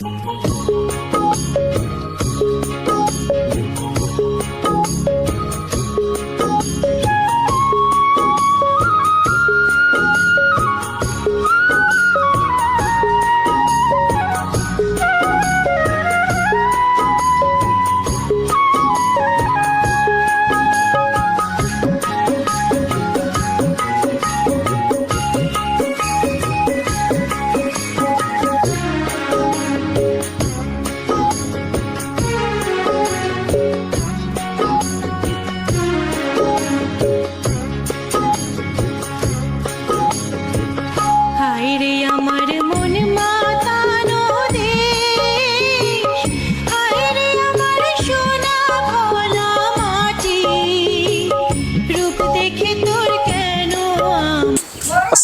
Thank.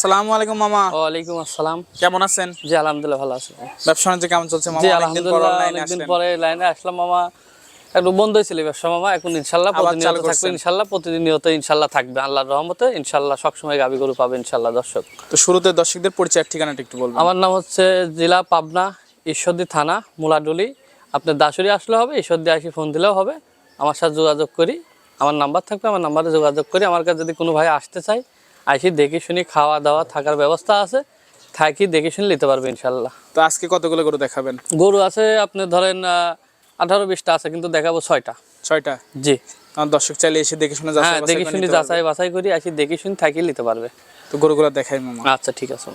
আসসালামু আলাইকুম মামা। ওয়ালাইকুম আসসালাম। কেমন আছেন? জি আলহামদুলিল্লাহ ভালো আছি। ব্যবসা বাণিজ্য কেমন চলছে মামা? আলহামদুলিল্লাহ অনেকদিন পরে লাইনে আসলাম মামা। একটু বন্ধ হয়েছিল ব্যবসা মামা এখন ইনশাল্লাহ প্রতিনিয়ত থাকবে। ইনশাল্লাহ প্রতিনিয়ত ইনশাল্লাহ থাকবে। আল্লাহর রহমতে ইনশাল্লাহ সবসময় গাবি গরু পাবে ইনশাল্লাহ দর্শক। তো শুরুতে দর্শকদের পরিচয় ঠিকানাটা একটু বলবেন। আমার নাম হচ্ছে জেলা পাবনা ঈশ্বরদী থানা মুলাডুলি। আপনার দাসুরি আসলে হবে ঈশ্বরদী আসি ফোন দিলেও হবে। আমার সাথে যোগাযোগ করি। আমার নাম্বার থাকবে আমার নাম্বারে যোগাযোগ করি। আমার কাছে যদি কোনো ভাই আসতে চায় আসি দেখে শুনি খাওয়া দাওয়া থাকার ব্যবস্থা আছে। থাকি দেখে শুনে নিতে পারবে ইনশাল্লাহ। তো আজকে কতগুলো গরু দেখাবেন? গরু আছে আপনি ধরেন আঠারো বিশটা আছে কিন্তু দেখাবো ছয়টা। ছয়টা? জি। আমার দর্শক চাইলে এসে দেখে শুনে হ্যাঁ দেখে শুনি যাচাই বাছাই করি আসি দেখে শুনি থাকি নিতে পারবে। তো গরুগুলো দেখাই মামা। আচ্ছা ঠিক আছে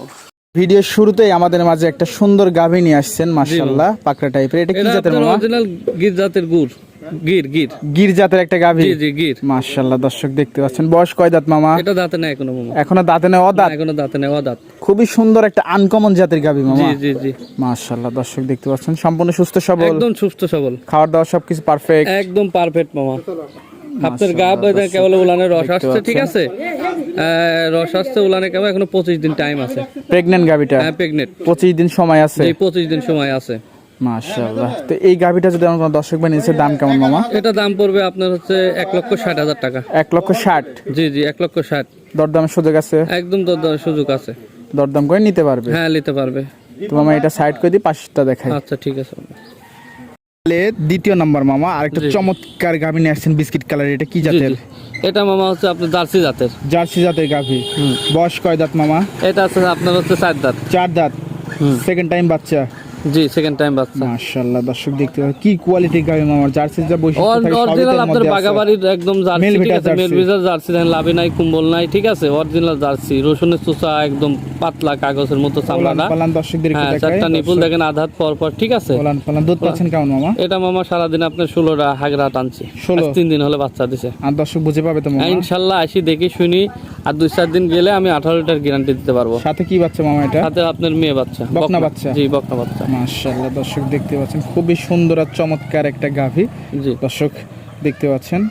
ভিডিওর শুরুতেই আমাদের মাঝে একটা সুন্দর গাভী নিয়ে আসছেন মাশাআল্লাহ পাকড়া টাইপের এটা কি জাতের মামা? অরিজিনাল গির জাতের গুড় গির গির। গির জাতের একটা গাভী। জি জি গির। মাশাআল্লাহ দর্শক দেখতে পাচ্ছেন। বয়স কয় দাঁত মামা? এটা দাঁতে এখনও মামা। এখনও দাঁতে অদাঁত? এখনও দাঁতে অদাঁত। খুবই সুন্দর একটা আনকমন জাতের গাভী মামা। জি জি মাশাআল্লাহ দর্শক দেখতে পাচ্ছেন। সম্পূর্ণ সুস্থ সবল। একদম সুস্থ সবল। খাওয়ার দাওয়া সবকিছু পারফেক্ট একদম পারফেক্ট মামা। আপনার গা কেবল উলানের রস আসছে ঠিক আছে? রস আসছে উলানে কেবল এখনও পঁচিশ দিন টাইম আছে। প্রেগনেন্ট গাভীটা? হ্যাঁ প্রেগনেন্ট পঁচিশ দিন সময় আছে। এই পঁচিশ দিন সময় আছে। মাশাআল্লাহ। তো এই গাভীটা যদি আমার দর্শক দাম কেমন মামা? এটা দাম পড়বে আপনার হচ্ছে এক লক্ষ ষাট হাজার টাকা। এক লক্ষ ষাট? জি জি এক লক্ষ ষাট। দরদামের সুযোগ আছে? একদম দরদার সুযোগ আছে। দরদাম করে নিতে পারবে? হ্যাঁ নিতে পারবে। তো মামা এটা সাইড করে দিই পাঁচটা দেখাই। আচ্ছা ঠিক আছে তাহলে দ্বিতীয় নাম্বার মামা আরেকটা চমৎকার গাভী নিয়ে আসছেন বিস্কিট কালার এটা কি জাতের? এটা মামা হচ্ছে আপনার জার্সি জাতের। জার্সি জাতের গাভী। বয়স কয় দাঁত মামা? এটা আছে আপনার হচ্ছে চার দাঁত। চার দাঁত। সেকেন্ড টাইম বাচ্চা। জি সেকেন্ড টাইম বাচ্চা। মাশাআল্লাহ দর্শক দেখতে পাবেন কি কোয়ালিটির গাভী মামা জার্সির যা বৈশিষ্ট্য থাকে অরিজিনাল আপনার বাগাবাড়ির একদম জার্সি ঠিক আছে জার্সি। দেন লাভে নাই কুম্বল নাই ঠিক আছে অরিজিনাল জার্সি রসুনের চোষা একদম পাতলা কাগজের মতো চামড়াটা। পালান দর্শকদের একটু হ্যাঁ দেখাই চারটা নিপুল দেখেন আধাত পর পর ঠিক আছে। ওলান পালান দুধ পাচ্ছেন কেমন মামা? এটা মামা সারাদিন আপনার ষোলোটা হাগরা টানছি 16 তিন দিন হলে বাচ্চা দিছে। আর দর্শক বুঝে পাবে তো হ্যাঁ মামা ইনশাল্লাহ আসি দেখি শুনি আর দুই চার দিন গেলে আমি আঠারো লিটার গ্যারান্টি দিতে পারব। সাথে কি বাচ্চা মামা এটা? সাথে আপনার মেয়ে বাচ্চা বকনা। বাচ্চা? জি বকনা বাচ্চা। মাশাআল্লাহ দর্শক দেখতে পাচ্ছেন খুবই সুন্দর আর চমৎকার একটা গাভী। দর্শক দেখতে পাচ্ছেন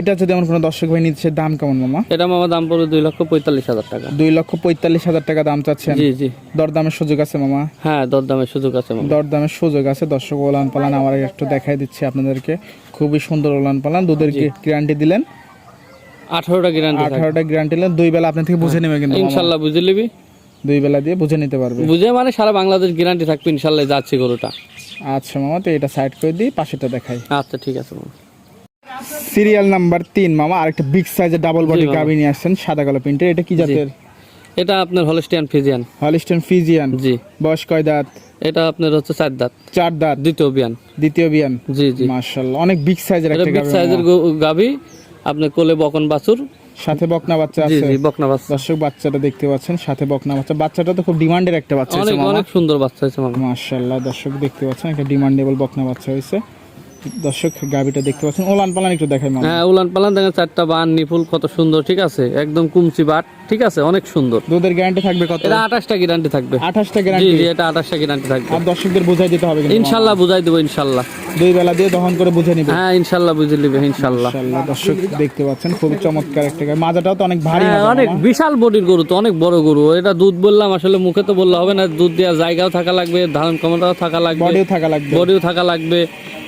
এটা যদি আমার কোনো দর্শক ভাই নিচ্ছে দাম কেমন মামা? এটা মামা দাম পড়বে দুই লক্ষ পঁয়তাল্লিশ হাজার টাকা। দুই লক্ষ পঁয়তাল্লিশ হাজার টাকা দাম চাচ্ছেন? জি জি। দরদামের সুযোগ আছে মামা? হ্যাঁ দরদামের সুযোগ আছে দরদামের সুযোগ আছে দর্শক ওলান পালান আমার একটু দেখাই দিচ্ছি আপনাদেরকে। খুবই সুন্দর ওলান পালান দুধের গ্যারান্টি দিলেন। আঠারোটা গ্যারান্টি আঠারোটা গ্যারান্টি দিলেন দুই বেলা আপনি থেকে বুঝে নেবে কিন্তু ইনশাল্লাহ বুঝে নিবি। দুই বেলা দিয়ে বুঝে নিতে পারবে। বুঝে মানে সারা বাংলাদেশ গ্যারান্টি থাকবে ইনশাল্লাহ যাচ্ছি গরুটা। আচ্ছা মামা তো এটা সাইড করে দিই পাশেটা দেখাই। আচ্ছা ঠিক আছে মামা। সিরিয়াল নাম্বার তিন মামা আরেকটা বিগ সাইজের ডাবল বডি গাবি নিয়ে আসছেন সাদা কালো প্রিন্টের এটা কি জাতের? এটা আপনার হলস্টিয়ান ফিজিয়ান হলিস্টন ফিজিয়ান জি। বয়স কয় দাঁত? এটা আপনার হচ্ছে চার দাঁত। চার দাঁত। দ্বিতীয় বিয়ান। দ্বিতীয় বিয়ান। জি জি। মাশাআল্লাহ অনেক বিগ সাইজের একটা বিগ গাবি সাইজের গাভি আপনার কোলে বকন বাছুর সাথে বকনা বাচ্চা আছে। জি বকনা বাচ্চা। দর্শক বাচ্চাটা দেখতে পাচ্ছেন সাথে বকনা বাচ্চা। বাচ্চাটা তো খুব ডিমান্ডের একটা বাচ্চা হয়েছে অনেক মামা। অনেক সুন্দর বাচ্চা হয়েছে মামা। মাশাআল্লাহ দর্শক দেখতে পাচ্ছেন একটা ডিমান্ডেবল বকনা বাচ্চা হয়েছে। দর্শক গাবিটা দেখতে পাচ্ছেন। ওলান পালান একটু দেখাই মামা। হ্যাঁ উলান পালান দেখেন চারটা বান নিপুল কত সুন্দর ঠিক আছে? একদম কুমচি বাট। ঠিক আছে অনেক সুন্দর। দুধের গ্যারান্টি থাকবে কত? এটা আঠাশটা গ্যারান্টি থাকবে। আঠাশটা জি গ্যারান্টি জি এটা আঠাশটা গ্যারান্টি থাকবে। আর দর্শকদের বুঝাই দিতে হবে মামা। বুঝাই দেবো ইনশাল্লাহ। দুই বেলা দিয়ে দহন করে বুঝে নিবে। হ্যাঁ ইনশাল্লাহ বুঝে নিবে ইনশাল্লাহ। মাশাআল্লাহ দর্শক দেখতে পাচ্ছেন খুবই চমৎকার একটা গাবি মাজাটাও তো অনেক ভারী হ্যাঁ অনেক বিশাল বডির গরু তো অনেক বড় গরু। এটা দুধ বললাম আসলে মুখে তো বললে হবে না দুধ দেওয়ার জায়গাও থাকা লাগবে ধারণ ক্ষমতাও থাকা লাগবে বডিও থাকা লাগবে। বডিও থাকা লাগবে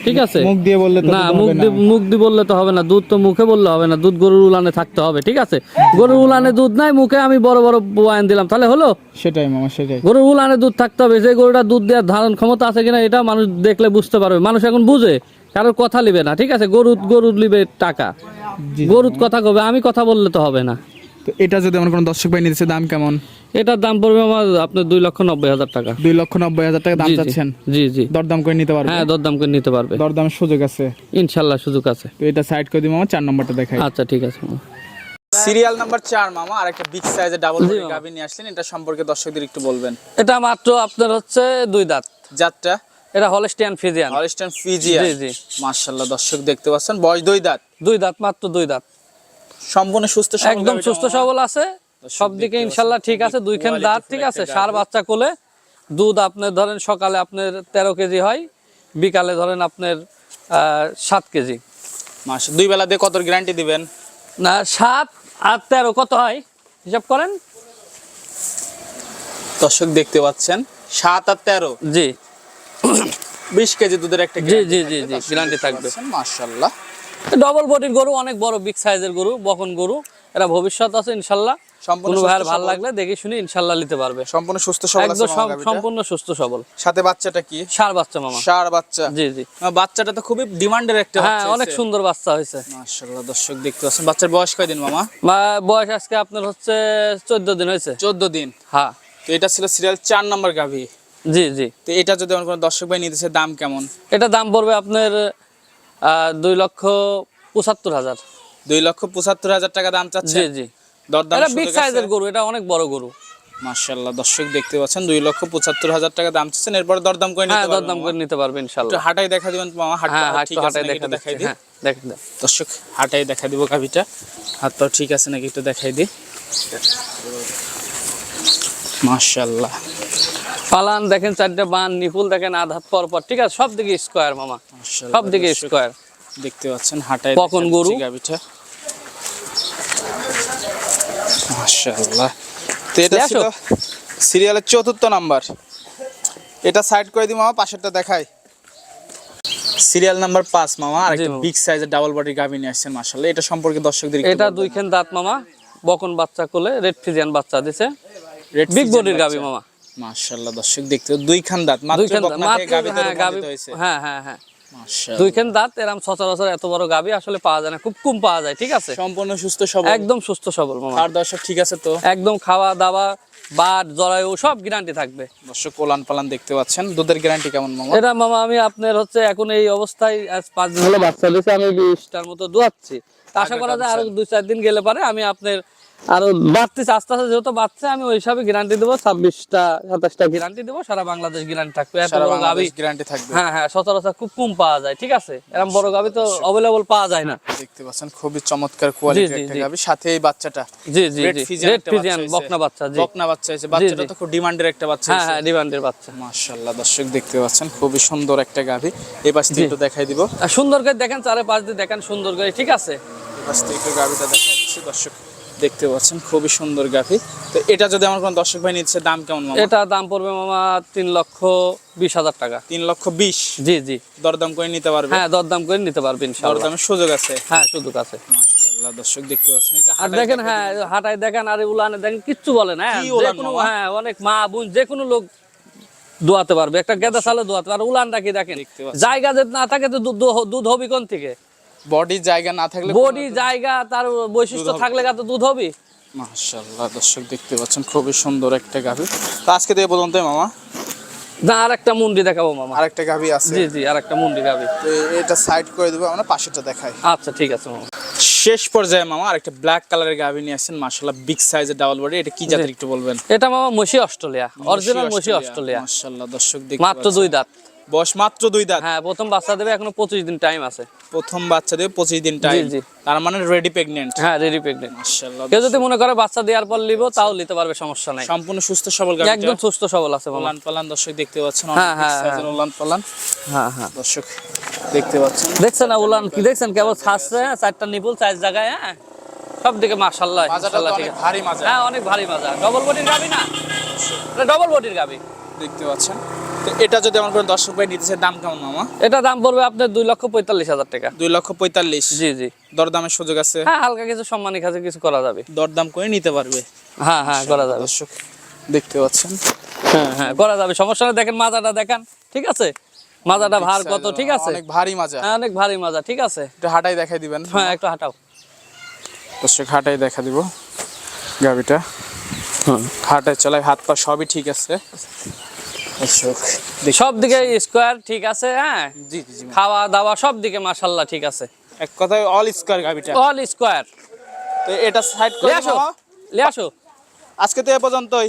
ঠিক আছে? মুখ দিয়ে বললে তো না মুখ দিয়ে মুখ দিয়ে বললে তো হবে না দুধ তো মুখে বললে হবে না দুধ গরুর উলানে থাকতে হবে ঠিক আছে? গরুর উলানে দুধ নাই নাই মুখে আমি বড় বড় বয়ান দিলাম। তাহলে হলো? সেটাই মামা সেটাই। গরুর উলানে দুধ থাকতে হবে যে গরুটা দুধ দেওয়ার ধারণ ক্ষমতা আছে কিনা এটা মানুষ দেখলে বুঝতে পারবে। মানুষ এখন বুঝে কারোর কথা লিবে না ঠিক আছে? গরু গরু লিবে টাকা। গরুর কথা কবে? আমি কথা বললে তো হবে না। তো এটা যদি আমার কোনো দর্শক ভাই নিতেছে দাম কেমন? এটার দাম পড়বে আমার আপনার দুই লক্ষ নব্বই হাজার টাকা। দুই লক্ষ নব্বই হাজার টাকা দাম। চাচ্ছেন? জি জি। দরদাম করে নিতে পারবে? হ্যাঁ দরদাম করে নিতে পারবে। দরদামের সুযোগ আছে? ইনশাল্লাহ সুযোগ আছে। তো এটা সাইড করে দিই মামা চার নম্বরটা দেখাই। আচ্ছা ঠিক আছে। সিরিয়াল নাম্বার চার মামা আর একটা বিগ সাইজের ডাবল মামা। গাভি নিয়ে আসলেন। এটা সম্পর্কে দর্শকদের একটু বলবেন। এটা মাত্র আপনার হচ্ছে দুই দাঁত। জাতটা? এটা হলস্টিয়ান ফিজিয়ান হলিস্টান ফিজিয়া জি, জি। মাশাআল্লাহ দর্শক দেখতে পাচ্ছেন। বয়স দুই দাঁত? দুই দাঁত মাত্র দুই দাঁত। সম্পূর্ণ সুস্থ সবল একদম সুস্থ সবল আছে। সব দিকে ইনশাল্লাহ ঠিক আছে। দুইখান দাঁত ঠিক আছে। সার বাচ্চা কোলে দুধ আপনার ধরেন সকালে আপনার তেরো কেজি হয় বিকালে ধরেন আপনার আহ, সাত কেজি। মাস দুই বেলা দিয়ে কত গ্যারান্টি দিবেন? না সাত আর তেরো কত হয়? হিসাব করেন। দর্শক দেখতে পাচ্ছেন সাত আর তেরো। জি। বিশ কেজি দুধের একটা জি জি জি জি গ্যারান্টি থাকবে। মাশাল্লাহ ডবল বডির গরু অনেক বড় বিগ সাইজের গরু বকন গরু। এরা ভবিষ্যৎ আছে ইনশাল্লাহ সম্পূর্ণ ভাইয়ের ভালো লাগলে দেখে শুনে ইনশাল্লাহ নিতে পারবে। সম্পূর্ণ সুস্থ সবল একদম মামা সম- গাভীটা। সম্পূর্ণ সুস্থ সবল। সাথে বাচ্চাটা কি? সার বাচ্চা মামা। ষাঁড় বাচ্চা। জি জি। বাচ্চাটা তো খুবই ডিমান্ডের একটা হ্যাঁ অনেক সুন্দর বাচ্চা হয়েছে। মাশাল্লাহ দর্শক দেখতে পাচ্ছেন। বাচ্চার বয়স কয়দিন মামা? বয়স আজকে আপনার হচ্ছে চোদ্দ দিন হয়েছে। চোদ্দ দিন। হ্যাঁ। তো এটা ছিল সিরিয়াল চার নাম্বার গাভী। জি জি। তো এটা যদি আমার কোনো দর্শক ভাই নিতেছে দাম কেমন? এটা দাম পড়বে আপনার দুই লক্ষ পঁচাত্তর হাজার। দুই লক্ষ পঁচাত্তর হাজার টাকা দাম চাচ্ছে? জি জি। দরদাম এটা বিগ সাইজের গরু এটা অনেক বড় গরু। মাশাল্লাহ দর্শক দেখতে পাচ্ছেন দুই লক্ষ পঁচাত্তর হাজার টাকা দাম চাচ্ছেন এরপর দরদাম করে হ্যাঁ নিতে দরদাম করে নিতে পারবে একটু হাটাই দেখা দিবেন মামা হাট হ্যাঁ হাটাই দেখা দেখাই দিই? হ্যাঁ দেখেন দর্শক হাটাই দেখা দিব গাভিটা। হাত পাও ঠিক আছে নাকি একটু দেখাই দিই? মাশাল্লাহ পালান দেখেন চারটে বান নিপুল দেখেন আধ হাত পর পর ঠিক আছে সব দিকে স্কোয়ার মামা সব দিকে স্কোয়ার দেখতে পাচ্ছেন হাটাই কখন গরু? গাভিটা। মাশাআল্লাহ। তো এটা ছিল সিরিয়ালের চতুর্থ নাম্বার। এটা সাইড করে দিই মামা পাশেরটা দেখাই। সিরিয়াল নাম্বার পাঁচ মামা আর একটা বিগ সাইজের ডাবল বডি গাভি নিয়ে আসছেন মাশাআল্লাহ। এটা সম্পর্কে দর্শকদের এটা দুইখান দাঁত মামা বকন বাচ্চা কোলে রেড ফিজিয়ান বাচ্চা দিছে। রেড বিগ বডির গাবি মামা। মাশাআল্লাহ দর্শক দেখতে দুই খান দাঁত মাত্র দুইখান দাঁত বকনা থেকে হ্যাঁ হয়েছে। হ্যাঁ হ্যাঁ হ্যাঁ। দুইখান দাঁত এরম সচরাচর এত বড় গাবি আসলে পাওয়া যায় না খুব কম পাওয়া যায় ঠিক আছে? সম্পূর্ণ সুস্থ সবল। একদম সুস্থ সবল আর দর্শক ঠিক আছে তো? একদম খাওয়া দাওয়া বাট জরায়ু সব গ্যারান্টি থাকবে। দর্শক পোলান পালান দেখতে পাচ্ছেন। দুধের গ্যারান্টি কেমন মামা? এটা মামা আমি আপনার হচ্ছে এখন এই অবস্থায় আজ পাঁচ দিন হলো বাচ্চা দিয়েছে আমি বিশটার মতো দোয়াচ্ছি। আশা করা যায় আরও দুই চার দিন গেলে পারে আমি আপনার আরও বাড়তেছে আস্তে আস্তে যেহেতু বাচ্চা আমি ওই হিসাবে গ্যারান্টি দেবো ছাব্বিশটা সাতাশটা গ্যারান্টি দেবো সারা বাংলাদেশ গ্যারান্টি থাকবে। সারা বাংলাদেশ গ্যারান্টি থাকবে। হ্যাঁ হ্যাঁ সচরাচর খুব কম পাওয়া যায় ঠিক আছে? এরকম বড় গাবি তো অ্যাভেলেবল পাওয়া যায় না। দেখতে পাচ্ছেন খুবই চমৎকার একটা জি। সাথে এই বাচ্চাটা জি জি রেড ফিজিয়ান বকনা বাচ্চা জি। বকনা বাচ্চা বাচ্চাটা তো খুব ডিমান্ডের একটা বাচ্চা হ্যাঁ হ্যাঁ ডিমান্ডের বাচ্চা। মাশাআল্লাহ দর্শক দেখতে পাচ্ছেন খুবই সুন্দর একটা গাভী এই পাশ থেকে একটু দেখাই দিব। সুন্দর করে দেখেন চারে পাঁচ দিয়ে দেখেন সুন্দর করে ঠিক আছে? এই পাশ থেকে একটু গাভীটা দেখাই দিচ্ছি দর্শক। দেখতে পাচ্ছেন খুবই সুন্দর গাভী। তো এটা যদি আমার কোনো দর্শক ভাই নিচ্ছে দাম কেমন এটা দাম পড়বে মামা তিন লক্ষ বিশ হাজার টাকা। তিন লক্ষ বিশ? জি জি। দরদাম করে নিতে পারবে? হ্যাঁ দরদাম করে নিতে পারবে দরদামের সুযোগ আছে? হ্যাঁ সুযোগ আছে। মাশাআল্লাহ দর্শক দেখতে পাচ্ছেন এটা আর হাটায় দেখেন হ্যাঁ হাটায় দেখেন আর উলানে দেখেন কিচ্ছু বলে না হ্যাঁ? হ্যাঁ অনেক মা বোন যে কোনো লোক দোয়াতে পারবে। একটা গেদা সালে দোয়াতে পারবে। আর উলানটা কি দেখেন? জায়গা যদি না থাকে তো দুধ হবি কোন থেকে? বডি জায়গা না থাকলে বডি জায়গা তার বৈশিষ্ট্য থাকলে দুধ হবি? মাশাআল্লাহ দর্শক দেখতে পাচ্ছেন খুবই সুন্দর একটা গাভী। তো আজকে দিয়ে বলুন তো মামা। না আর একটা মুন্ডি দেখাবো মামা। আরেকটা গাভী আছে। জি জি আর একটা মুন্ডি গাবি এটা সাইড করে দেবো আমরা পাশেটা দেখাই। আচ্ছা ঠিক আছে মামা। শেষ পর্যায়ে মামা আরেকটা ব্ল্যাক কালারের গাভী নিয়ে আসছেন মাশাআল্লাহ বিগ সাইজের ডাবল বডি এটা কি জাতের একটু বলবেন? এটা মামা মসি অস্ট্রেলিয়া অরিজিনাল মসি অস্ট্রেলিয়া মাশাআল্লাহ দর্শক দেখতে মাত্র। দুই দাঁত। বয়স মাত্র দুই দাঁত। হ্যাঁ প্রথম বাচ্চা দেবে এখনও পঁচিশ দিন টাইম আছে। প্রথম বাচ্চা দেবে পঁচিশ দিন টাইম জি। তার মানে রেডি প্রেগনেন্ট হ্যাঁ রেডি প্রেগনেন্ট মাশাআল্লাহ কেউ যদি মনে করে বাচ্চা দেওয়ার পর তাও নিতে পারবে সমস্যা নাই। সম্পূর্ণ সুস্থ সবল গাভী একদম সুস্থ সবল আছে ওলান পালান দর্শক দেখতে পাচ্ছেন হ্যাঁ, হ্যাঁ, সাইজের পালান। হ্যাঁ হ্যাঁ। দর্শক দেখতে পাচ্ছেন। দেখছেন না উলান কি দেখছেন? কেবল ছাড়ছে হ্যাঁ, চারটা নিপুল চার জায়গায় হ্যাঁ? সব দিকে মাশাল্লাহ মাজাটা ঠিক ভারী মাজা। হ্যাঁ অনেক ভারী মাজা। ডবল বডির গাবি না? ডবল বডির গাবি দেখতে পাচ্ছেন। তো এটা যদি আমার কোনো দর্শক ভাই নিতে দাম কেমন মামা? এটা দাম পড়বে আপনার দুই লক্ষ পঁয়তাল্লিশ হাজার টাকা। দুই লক্ষ পঁয়তাল্লিশ? জি জি। দরদামের সুযোগ আছে? হ্যাঁ হালকা কিছু সম্মানী কাছে কিছু করা যাবে। দরদাম করে নিতে পারবে? হ্যাঁ হ্যাঁ করা যাবে। দর্শক দেখতে পাচ্ছেন। হ্যাঁ হ্যাঁ করা যাবে। সমস্যা দেখেন মাজাটা দেখেন ঠিক আছে? মাজাটা ভার কত ঠিক আছে? অনেক ভারী মাজা। হ্যাঁ অনেক ভারী মাজা ঠিক আছে? একটু হাঁটাই দেখাই দিবেন। হ্যাঁ একটু হাঁটাও। দর্শক হাঁটাই দেখা দিব। গাবিটা। হাঁটায় চলায় হাত পা সবই ঠিক আছে। সব দিকে স্কোয়ার ঠিক আছে হ্যাঁ? জি জি জি। খাওয়া দাওয়া সব দিকে মাশাল্লাহ ঠিক আছে। এক কথায় অল স্কোয়ার গাবিটা অল স্কোয়ার তো এটা সাইড করে আসো। লে আসো। আজকে তো এ পর্যন্তই।